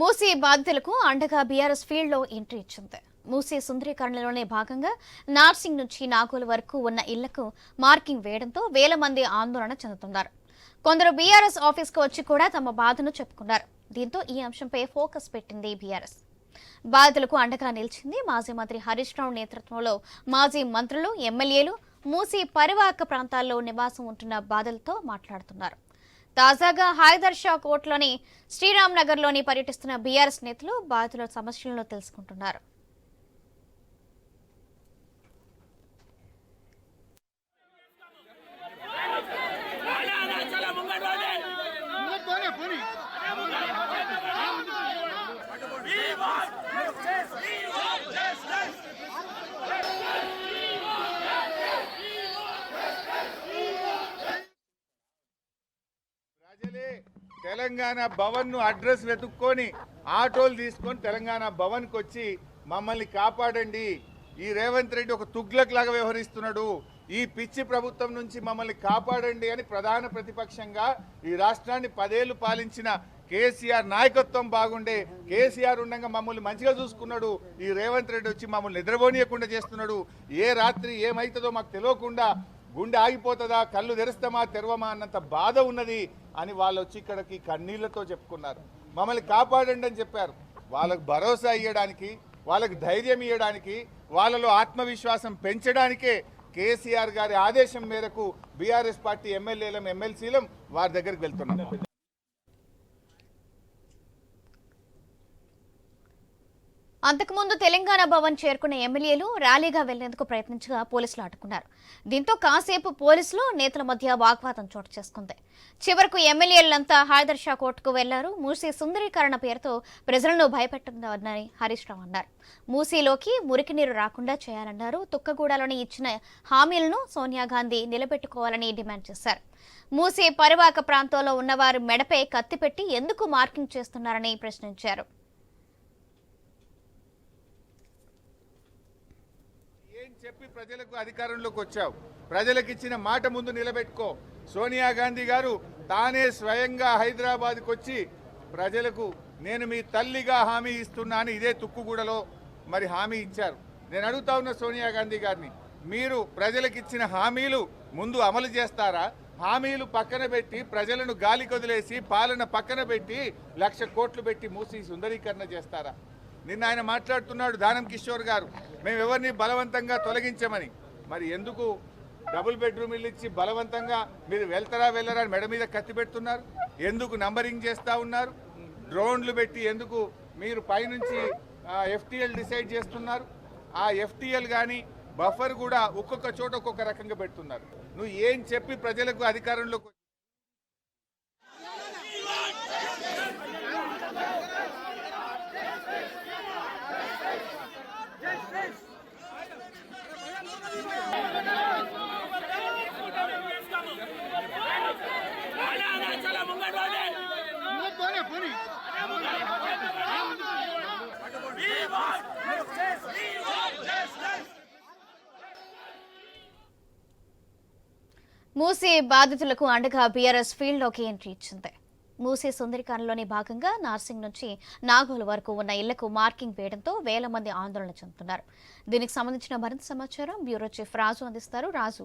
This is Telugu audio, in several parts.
మూసీ బాధితులకు అండగా బీఆర్ఎస్ ఫీల్డ్లో ఎంట్రీ ఇచ్చింది. మూసీ సుందరీకరణలోనే భాగంగా నార్సింగ్ నుంచి నాగోలు వరకు ఉన్న ఇళ్ళకు మార్కింగ్ వేయడంతో వేల మంది ఆందోళన చెందుతున్నారు. కొందరు బీఆర్ఎస్ ఆఫీస్కు వచ్చి కూడా తమ బాధను చెప్పుకున్నారు. దీంతో ఈ అంశంపై ఫోకస్ పెట్టింది బీఆర్ఎస్. బాధితులకు అండగా నిలిచింది మాజీ మంత్రి హరీష్ రావు నేతృత్వంలో మాజీ మంత్రులు ఎమ్మెల్యేలు మూసీ పరివాహక ప్రాంతాల్లో నివాసం ఉంటున్న బాధలతో మాట్లాడుతున్నారు. తాజాగా హైదర్ షా కోర్టులోని శ్రీరామ్ నగర్లోని పర్యటిస్తున్న బీఆర్ఎస్ నేతలు బాధితుల సమస్యలను తెలుసుకుంటున్నారు. ప్రజలే తెలంగాణ భవన్ను అడ్రస్ వెతుక్కొని ఆటోలు తీసుకొని తెలంగాణ భవన్కి వచ్చి మమ్మల్ని కాపాడండి. ఈ రేవంత్ రెడ్డి ఒక తుగ్లక్ లాగా వ్యవహరిస్తున్నాడు. ఈ పిచ్చి ప్రభుత్వం నుంచి మమ్మల్ని కాపాడండి అని ప్రధాన ప్రతిపక్షంగా ఈ రాష్ట్రాన్ని పదేళ్ళు పాలించిన కేసీఆర్ నాయకత్వం బాగుండే. కేసీఆర్ ఉండగా మమ్మల్ని మంచిగా చూసుకున్నాడు. ఈ రేవంత్ రెడ్డి వచ్చి మమ్మల్ని నిద్రపోనీయకుండా చేస్తున్నాడు. ఏ రాత్రి ఏమైతుందో మాకు తెలియకుండా గుండె ఆగిపోతుందా కళ్ళు తెరుస్తామా తెరవమా అన్నంత బాధ ఉన్నది అని వాళ్ళు వచ్చి ఇక్కడికి కన్నీళ్ళతో చెప్పుకున్నారు. మమ్మల్ని కాపాడండి అని చెప్పారు. వాళ్ళకు భరోసా ఇవ్వడానికి వాళ్ళకు ధైర్యం ఇవ్వడానికి వాళ్ళలో ఆత్మవిశ్వాసం పెంచడానికే కేసీఆర్ గారి ఆదేశం మేరకు బీఆర్ఎస్ పార్టీ ఎమ్మెల్యేలం ఎమ్మెల్సీలం వారి దగ్గరికి వెళ్తున్నాం. అంతకుముందు తెలంగాణ భవన్ చేరుకున్న ఎమ్మెల్యేలు ర్యాలీగా వెళ్ళేందుకు ప్రయత్నించగా పోలీసులు అడ్డుకున్నారు దీంతో కాసేపు పోలీసులు నేతల మధ్య వాగ్వాదం చోటు చేసుకుంది. చివరకు ఎమ్మెల్యేలంతా హైదర్ షా కోర్టుకు వెళ్ళారు. మూసీ సుందరీకరణ పేరుతో ప్రజలను భయపెట్టిందని హరీష్ రావు అన్నారు. మూసీలోకి మురికి నీరు రాకుండా చేయాలన్నారు. తుక్కగూడలోని ఇచ్చిన హామీలను సోనియా గాంధీ నిలబెట్టుకోవాలని డిమాండ్ చేశారు. మూసీ పరివాక ప్రాంతంలో ఉన్నవారు మెడపై కత్తిపెట్టి ఎందుకు మార్కింగ్ చేస్తున్నారని ప్రశ్నించారు ఏం చెప్పి ప్రజలకు అధికారంలోకి వచ్చావు. ప్రజలకు ఇచ్చిన మాట ముందు నిలబెట్టుకో. సోనియా గాంధీ గారు తానే స్వయంగా హైదరాబాద్కి వచ్చి ప్రజలకు నేను మీ తల్లిగా హామీ ఇస్తున్నాను ఇదే తుక్కుగూడలో మరి హామీ ఇచ్చారు. నేను అడుగుతా ఉన్న సోనియా గాంధీ గారిని మీరు ప్రజలకు ఇచ్చిన హామీలు ముందు అమలు చేస్తారా? హామీలు పక్కన పెట్టి ప్రజలను గాలి కొదిలేసి పాలన పక్కన పెట్టి లక్ష కోట్లు పెట్టి మూసి సుందరీకరణ చేస్తారా? నిన్న ఆయన మాట్లాడుతున్నాడు దానం కిషోర్ గారు. మేము ఎవరిని బలవంతంగా తొలగించమని. మరి ఎందుకు డబుల్ బెడ్రూమ్ ఇల్లు ఇచ్చి బలవంతంగా మీరు వెళ్తారా వెళ్ళరా అని మెడ మీద కత్తి పెడుతున్నారు? ఎందుకు నంబరింగ్ చేస్తా ఉన్నారు? డ్రోన్లు పెట్టి ఎందుకు మీరు పైనుంచి ఎఫ్టీఎల్ డిసైడ్ చేస్తున్నారు? ఆ ఎఫ్టీఎల్ కానీ బఫర్ కూడా ఒక్కొక్క చోట ఒక్కొక్క రకంగా పెడుతున్నారు. నువ్వు ఏం చెప్పి ప్రజలకు అధికారంలోకి మూసీ బాధితులకు అండగా బీఆర్ఎస్ ఫీల్డ్లోకి ఎంట్రీ ఇచ్చింది. మూసీ సుందరీకరణలోని భాగంగా నార్సింగ్ నుంచి నాగోలు వరకు ఉన్న ఇళ్ళకు మార్కింగ్ వేయడంతో వేల మంది ఆందోళన చెందుతున్నారు. దీనికి సంబంధించిన మరింత సమాచారం బ్యూరో చీఫ్ రాజు అందిస్తారు. రాజు.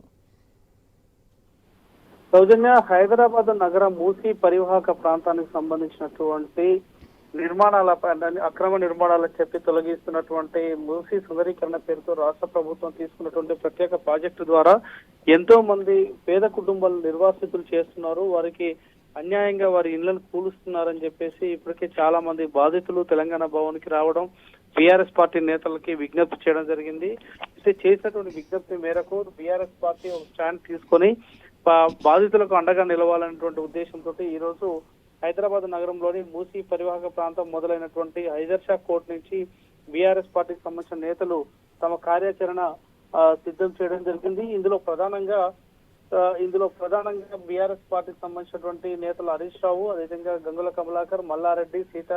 సౌజన్య హైదరాబాద్ నగర మూసీ పరివాహక ప్రాంతానికి సంబంధించినటువంటి నిర్మాణాల అక్రమ నిర్మాణాల చెప్పి తొలగిస్తున్నటువంటి మూసీ సుందరీకరణ పేరుతో రాష్ట్ర ప్రభుత్వం తీసుకున్నటువంటి ప్రత్యేక ప్రాజెక్టు ద్వారా ఎంతో మంది పేద కుటుంబాలు నిర్వాసితులు చేస్తున్నారు. వారికి అన్యాయంగా వారి ఇళ్ళను కూలుస్తున్నారని చెప్పేసి ఇప్పటికే చాలా మంది బాధితులు తెలంగాణ భవన్కి రావడం బీఆర్ఎస్ పార్టీ నేతలకి విజ్ఞప్తి చేయడం జరిగింది. అయితే చేసినటువంటి విజ్ఞప్తి మేరకు బీఆర్ఎస్ పార్టీ ఒక స్టాండ్ తీసుకొని బాధితులకు అండగా నిలవాలనేటువంటి ఉద్దేశంతో ఈ రోజు హైదరాబాద్ నగరంలోని మూసీ పరివాహక ప్రాంతం మొదలైనటువంటి హైదర్షా కోర్ట్ నుంచి బీఆర్ఎస్ పార్టీకి సంబంధించిన నేతలు తమ కార్యాచరణ సిద్ధం చేయడం జరిగింది. ఇందులో ప్రధానంగా ఇందులో ప్రధానంగా బీఆర్ఎస్ పార్టీకి సంబంధించినటువంటి నేతలు హరీష్ రావు అదేవిధంగా గంగుల కమలాకర్ మల్లారెడ్డి సీత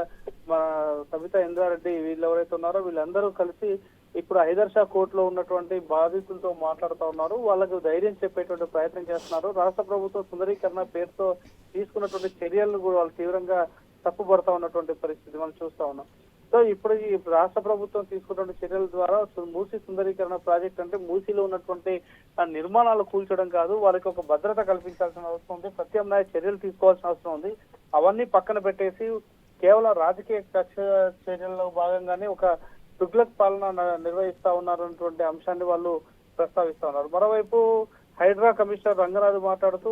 సబితా ఇంద్రారెడ్డి వీళ్ళు ఎవరైతే ఉన్నారో వీళ్ళందరూ కలిసి ఇప్పుడు హైదర్ షా కోర్టులో ఉన్నటువంటి బాధితులతో మాట్లాడుతూ ఉన్నారు. వాళ్ళకు ధైర్యం చెప్పేటువంటి ప్రయత్నం చేస్తున్నారు. రాష్ట్ర ప్రభుత్వం సుందరీకరణ పేరుతో తీసుకున్నటువంటి చర్యలను కూడా వాళ్ళు తీవ్రంగా తప్పుపడతా ఉన్నటువంటి పరిస్థితి మనం చూస్తా ఉన్నాం. సో ఇప్పుడు ఈ రాష్ట్ర ప్రభుత్వం తీసుకున్న చర్యల ద్వారా మూసి మూసీ సుందరీకరణ ప్రాజెక్ట్ అంటే మూసీలో ఉన్నటువంటి నిర్మాణాలు కూల్చడం కాదు వాళ్ళకి ఒక భద్రత కల్పించాల్సిన అవసరం ఉంది ప్రత్యామ్నాయ చర్యలు తీసుకోవాల్సిన అవసరం ఉంది. అవన్నీ పక్కన పెట్టేసి కేవలం రాజకీయ కక్ష చర్యల్లో భాగంగానే ఒక తుగ్లక్ పాలన నిర్వహిస్తా ఉన్నారన్నటువంటి అంశాన్ని వాళ్ళు ప్రస్తావిస్తా ఉన్నారు. మరోవైపు హైడ్రా కమిషనర్ రంగనాథ్ మాట్లాడుతూ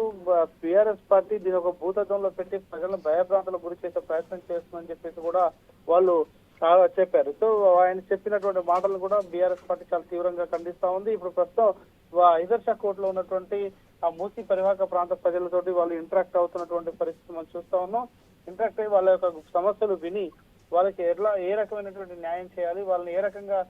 బీఆర్ఎస్ పార్టీ దీని ఒక భూతత్వంలో పెట్టి ప్రజలను భయభ్రాంతులకు గురి చేసే ప్రయత్నం చేస్తుందని చెప్పేసి కూడా వాళ్ళు చెప్పారు. సో ఆయన చెప్పినటువంటి మాటలు కూడా బీఆర్ఎస్ పార్టీ చాలా తీవ్రంగా ఖండిస్తా ఉంది. ఇప్పుడు ప్రస్తుతం వా- ఐదర్షా కోర్టులో ఉన్నటువంటి ఆ మూసీ పరివాహక ప్రాంత ప్రజలతోటి వాళ్ళు ఇంటరాక్ట్ అవుతున్నటువంటి పరిస్థితి మనం చూస్తా ఉన్నాం. ఇంటరాక్ట్ అయ్యి వాళ్ళ యొక్క సమస్యలు విని వాళ్ళకి ఎట్లా ఏ రకమైనటువంటి న్యాయం చేయాలి వాళ్ళని ఏ రకంగా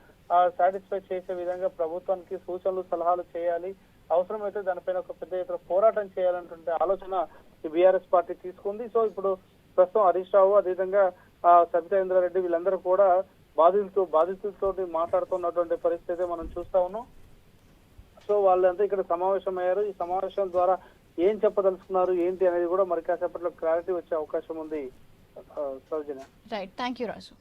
సాటిస్ఫై చేసే విధంగా ప్రభుత్వానికి సూచనలు సలహాలు చేయాలి అవసరమైతే దానిపైన ఒక పెద్ద ఎత్తున పోరాటం చేయాలన్నటువంటి ఆలోచన బీఆర్ఎస్ పార్టీ తీసుకుంది. సో ఇప్పుడు ప్రస్తుతం హరీష్ రావు అదేవిధంగా ఆ, సబితా రెడ్డి వీళ్ళందరూ కూడా బాధితులతో బాధితులతో మాట్లాడుతున్నటువంటి పరిస్థితి మనం చూస్తా ఉన్నాం. సో వాళ్ళంతా ఇక్కడ సమావేశం అయ్యారు ఈ సమావేశం ద్వారా ఏం చెప్పదలుచుకున్నారు ఏంటి అనేది కూడా మరి కాసేపట్లో క్లారిటీ వచ్చే అవకాశం ఉంది Soujanya. Right thank you Raju